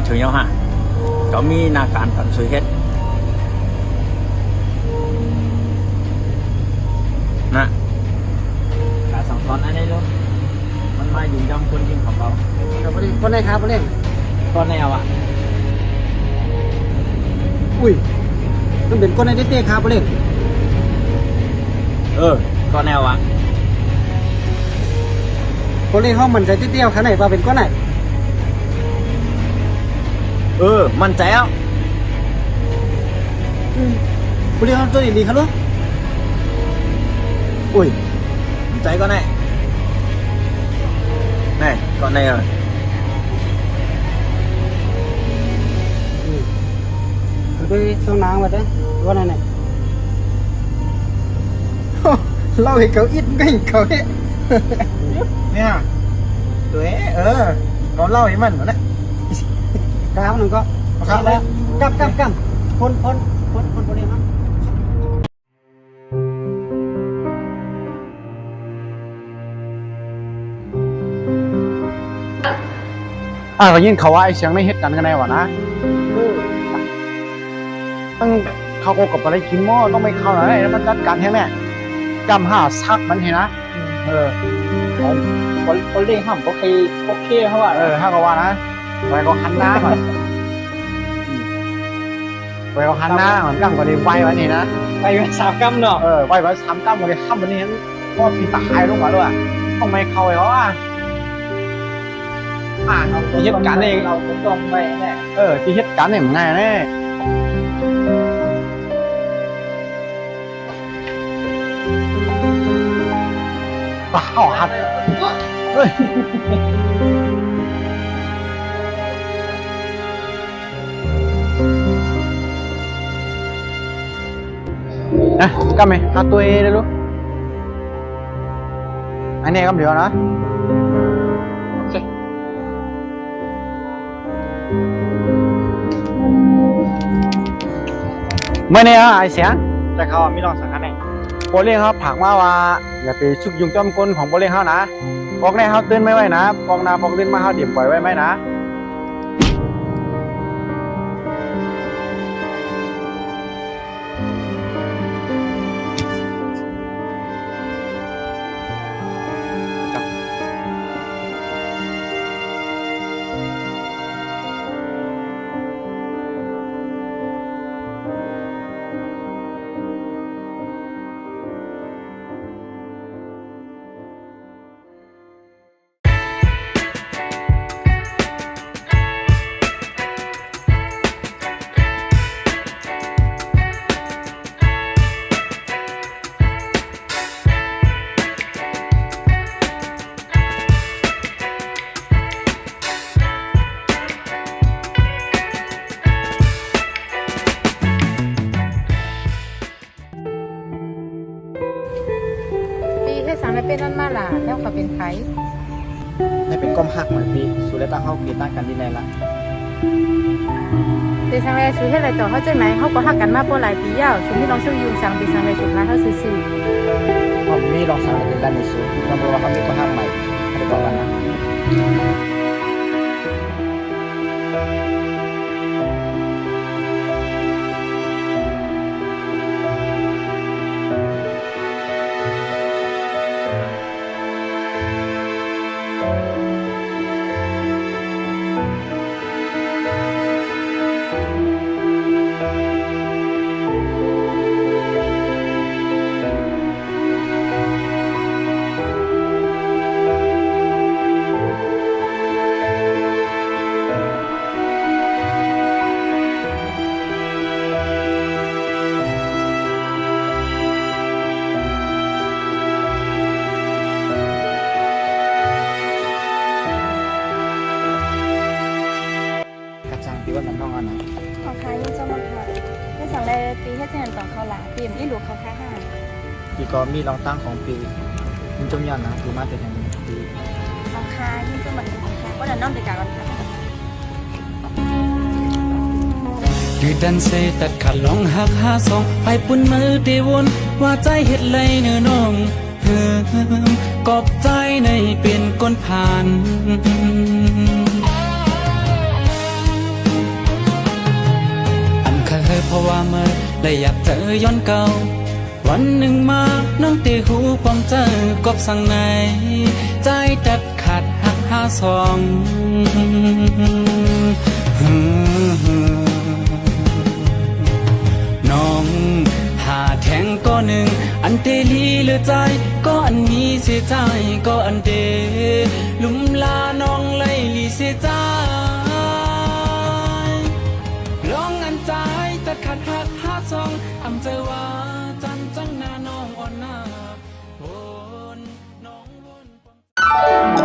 มาถึงแล้วฮะก็มีหนาการกันสุยเฮ็ดนะการสั่งสอนอันนี้ลูกมันมาอยู่ยำคนยิงของเราครับประเด็นคนได้ครับประเด็นก็แนวอะอุ้ยมันเป็นคนได้เต้ๆครับประเด็นเออก็แนวอะคนเล่นห้องมันใจเตี้ยวๆขนาดไหนว่าเป็นคนไหน เออ มันใจแล้วอืมคนเล่นห้องตัวดีๆครับลูกอุ้ยมันใจก็แน่แน่ก็แน่เลยอืมคือไปต้องนางมาได้ว่าไหนไหนเล่าให้เขาอิดไม่ให้เขาเฮ้เนี่ยตัวเอ๋เออเราเล่าให้มันเหมือนนะ กาวหนึ่งก็ครับแล้วกลับกลับกลับคนคนคนคนคนเล่นห้องอ่าก็ยินเขาว่าไอ้เสียงในเหตุการณ์กันแน่วะนะต้องเขาโกกับอะไรกินหม้อต้องไม่เข้าไหนแล้วมันจัดการแท้แน่จำห้าซักมันเห็นนะ เออคนคนเล่นห้ามโอเคโอเคเขาว่าเออถ้าก็ว่านะ ไปก็หันหน้าก่อนไปก็หันหน้าก่อนกั้งก็ได้ไว้วันนี้นะไปเป็นสามกำเนาะเออไว้ไว้สามกั้งก็ได้ข้ามวันนี้ก็ปีตายลงมาด้วยต้องไม่เข้าไอ้วะอ่าเราเหตุการณ์เองเราต้องไปแน่เออที่เหตุการณ์เนี่ยมันง่ายแน่ว้าวหัดเฮ้ย นะกำไหมหาตัวเองเลยลูกอันนี้กำเดียวนะโอเคเมื่อนี้ฮะไอเสียงแต่เขาอะมีรองสังกัดไหนโบเลี้ยงเขาผักมาว่าอย่าไปชุกยุงจอมกลของโบเลี้ยงเขานะบอกแน่เขาตื่นไม่ไหวนะบอกนาบอกลื่นมาเขาเดี่ยมปล่อยไว้ไหมนะ เป็นนั่นมาล่ะแล้วก็เป็นไผในเป็นก้มหักเหมือนพี่สุดแล้วตั้งเข้ากีตั้งกันดีแน่ละแต่สังได้ซื้อให้ไรต่อเขาจังไหนเขาก็ฮักกันมาบ่หลายปียาวสมมุติน้องซื้ออยู่สังเป็นสังได้สุดร้านเขาซื่อผมมีลองสั่งเป็นด้านในสุดมันบอกว่าเขามีก้มหักใหม่ให้บอกกันนะ ปีให้เจนต่อเขาหลาปีมที่หลูกเขาค้าห้าปีก็มีลองตั้งของปีมันจมยันนะคือมาแต่ทางปีของค้ายิ่งจะมาถึงของคาก็เดินน้อมไปจากันค่ะคืดันเซตัดขัดลองหักหาสองไปปุ่นมือเดวนว่าใจเฮ็ดเลยเนื้อน้องเฮิมกอบใจในเป็นก้นผ่าน อันเคยเพราะว่าเมื่อ เลยอยากเจอย้อนเก่า วันหนึ่งมาน้องตีหูความเจอกบสังไหนใจดัดขาดหักห้าสองน้องหาแทงก็หนึ่ง อันเตลีเหลือใจ ก็อันมีเสียใจก็อันเดลุมลาน้องเลยลีเสียใจลองอันใจตัดขาดหัก ช่องอํเจอว่าจันจังนาน้องอ่อนหน้าโนน้องวน